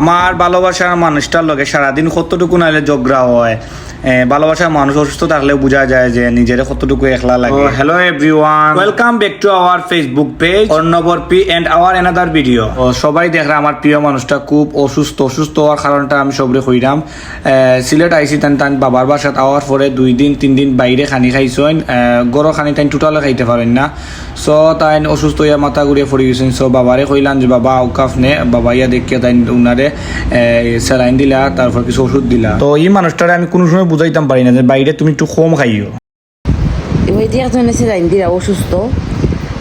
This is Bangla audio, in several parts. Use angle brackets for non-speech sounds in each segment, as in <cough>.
আমার ভালোবাসার মানুষটার লগে সারাদিন কতটুকু নাইলে ঝগড়া হয়? ভালোবাসার মানুষ অসুস্থ থাকলে বোঝা যায় যে নিজের কতটুকু একলা লাগে। Hello everyone welcome back to our Facebook page অর্ণবর P and our another video সবাই দেখরা আমার প্রিয় মানুষটা খুব অসুস্থ অসুস্থ হওয়ার কারণটা আমি সবরে কইরাম। সিলেট আইসি তান তান বাবার বাসাত আওয়ার পরে দুই দিন তিন দিন বাইরে খানি খাইছেন গরো খানি তাই টোটালে খাইতে পারেন না। সো তাই অসুস্থ হইয়া মাথা ঘুরিয়ে পড়ে গেছেন। সো বাবারে কইলাম যে বাবা আউকাফ নে বাবা ইয়া দেখিয়ে তাই উনারে স্যালাইন দিলা তারপর কিছু ওষুধ দিলা। তো এই মানুষটারে আমি কোনো সময় বুঝাইতাম পারি না যে বাইরে তুমি একটু কম খাইও এবার দিয়ে একজনে স্যালাইন দিলা অসুস্থ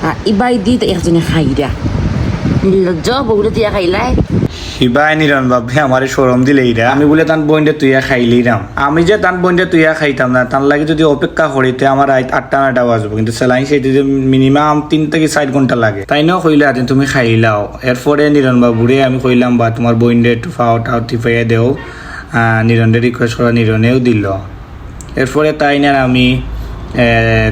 আর ইবাই দি একজনে খাইরা। লজ্জা বগুলো দিয়া খাইলাই। শিবাই নিরন বাপে আমার সরম দিলেই রা। আমি বলে তান বইন্ডে তুইয়া খাইলেই রাম। আমি যে তান বইন্ডে তুইয়া খাইতাম না তার লাগে যদি অপেক্ষা করিতে আমার রাত আটটা নয়টা বাজবো। কিন্তু সেলাইন সেইটি যে মিনিমাম তিন থেকে চার ঘণ্টা লাগে। তাই নাও কইলে আজ তুমি খাইলাও। এরপরে নিরন বাবুরে আমি কইলাম বা তোমার বইন্ডে একটু ফাও টাও টিপাইয়া দেও। নিরনরে রিকোয়েস্ট করা নিরনেও দিল। এরপরে তাই না আমি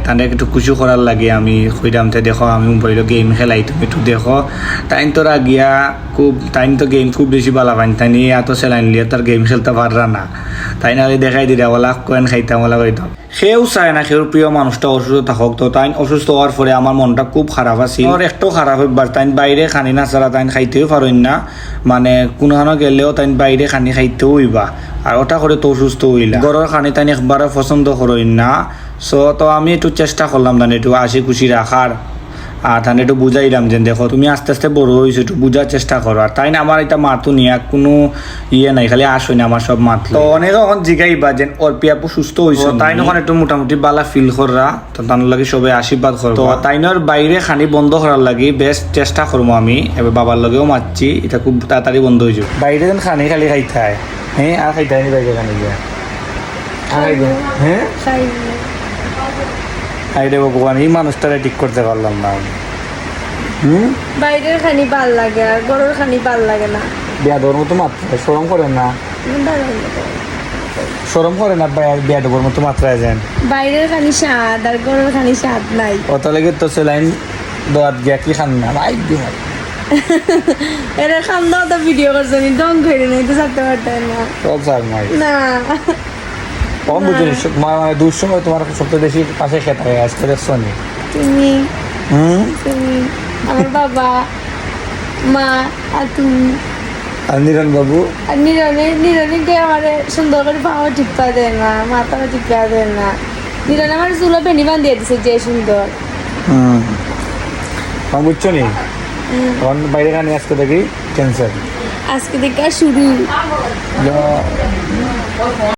তাদের একটু খুশি করার লাগে আমি কইরাম তে দেখো আমি মোবাইল গেম খেলাই তুমি একটু দেখো। তাইন তোরা গিয়া খুব তাইন তো গেম খুব বেশি ভালো পাইন তাই নিয়ে এত সেলাইন লিয়ে তার গেম খেলতে পাররা না তাই না দেখাই দিলে ওলা কয়েন খাইতাম ওলা কইতাম সেও চায় না সেও প্রিয় মানুষটা অসুস্থ থাকক তো। তাই অসুস্থ হওয়ার পরে আমার মনটা খুব খারাপ আছে ওর একটু খারাপ হইবার তাই বাইরে খানি না ছাড়া তাই খাইতেও পারেন না। মানে কোনোখানো গেলেও তাই বাইরে খানি খাইতেও হইবা আর ওটা করে তো অসুস্থ হইলা। গরর খানি তাই একবারে পছন্দ করেন না। সো তো আমি একটু চেষ্টা করলাম তাহলে একটু হাসি খুশি রাখার। আর তাহলে একটু বুঝাইলাম যে দেখো তুমি আস্তে আস্তে বড় হয়েছো একটু বুঝার চেষ্টা করো। আর তাই না আমার এটা মাতো নিয়ে কোনো ইয়ে নাই খালি আসো না আমার সব মাত তো অনেক এখন জিগাইবা যে ওর পিয়াপু সুস্থ হয়েছে তাই নখন একটু মোটামুটি বালা ফিল করা তো তার লাগে সবাই আশীর্বাদ করব। তো তাইনর বাইরে খানি বন্ধ করার লাগি বেশ চেষ্টা করব আমি। এবার বাবার লগেও মারছি এটা খুব তাড়াতাড়ি বন্ধ হয়ে যাবে। বাইরে যেন খানি খালি খাইতে হয়। হ্যাঁ আর খাইতে হয়নি বাইরে খানি গিয়া? হ্যাঁ? আইরে ভগবান এই মানুষটারে ঠিক করতে পারলাম না আমি। বাইরের খানি ভালো লাগে আর গরুর খানি ভালো লাগে না। বেয়াদর মতো মাত্রায় সরম করেন না। সরম করে না বেয়াদবর মতো মাত্রায় যান। বাইরের খানি স্বাদ আর গরুর খানি স্বাদ নাই। অত লাগে তো সেলাইন দোয়াত গিয়া কি খান না? ভাই দিও <laughs> এরা খান দাও তো ভিডিও করছে নি ডং করে নেই তো চাপতে পারতেন না। সব মাই না। কম বুঝলি মানে তোমার সবচেয়ে বেশি পাশে খেতে হয় আজকে দেখছ নি তুমি? হুম? তুমি? আমার বাবা মা আর তুমি? আর নিরন বাবু? আর নিরনে নিরনিকে আমার সুন্দর করে পাওয়া টিপা দেয় না মাথাটা টিপা দেয় না। নিরন আমার চুলো বেনি বান্ধিয়ে দিছে যে সুন্দর। হুম। বুঝছ নি? তখন বাইরে গানি আজকে দেখি ক্যান্সার আজকে থেকে শুরু